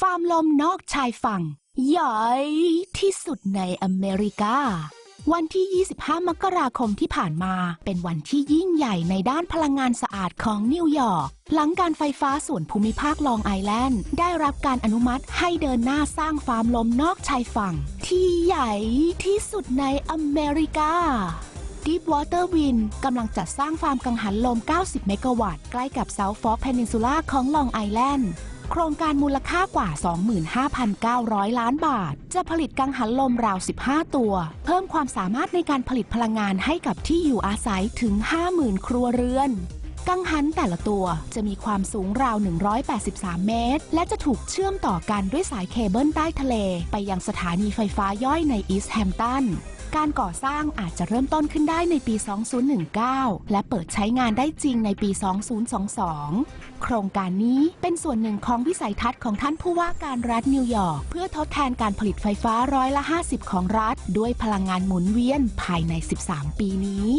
ฟาร์มลมนอกชายฝั่งใหญ่ที่สุดในอเมริกา วันที่ 25 มกราคมที่ผ่านมา เป็นวันที่ยิ่งใหญ่ในด้านพลังงานสะอาดของนิวยอร์ก หลังการไฟฟ้าส่วนภูมิภาคลองไอแลนด์ ได้รับการอนุมัติให้เดินหน้าสร้างฟาร์มลมนอกชายฝั่ง ที่ใหญ่ที่สุดในอเมริกา Deepwater Wind กำลังจัดสร้างฟาร์มกังหันลม 90 เมกะวัตต์ ใกล้กับ South Fork Peninsula ของลองไอแลนด์ โครงการมูลค่ากว่า 25,900 ล้านบาท จะผลิตกังหันลมราว 15 ตัว เพิ่มความสามารถในการผลิตพลังงานให้กับที่อยู่อาศัยถึง 50,000 ครัวเรือน กังหันแต่ละตัวจะมีความสูงราว 183 เมตร และจะถูกเชื่อมต่อกันด้วยสายเคเบิลใต้ทะเล ไปยังสถานีไฟฟ้าย่อยในอีสต์แฮมป์ตันการก่อสร้างอาจจะเริ่มต้นขึ้นได้ในปี 2019 และเปิดใช้งานได้จริงในปี 2022 โครงการนี้เป็นส่วนหนึ่งของวิสัยทัศน์ของท่านผู้ว่าการรัฐนิวยอร์กเพื่อทดแทนการผลิตไฟฟ้าร้อยละ 50 ของรัฐ ด้วยพลังงานหมุนเวียนภายใน 13 ปีนี้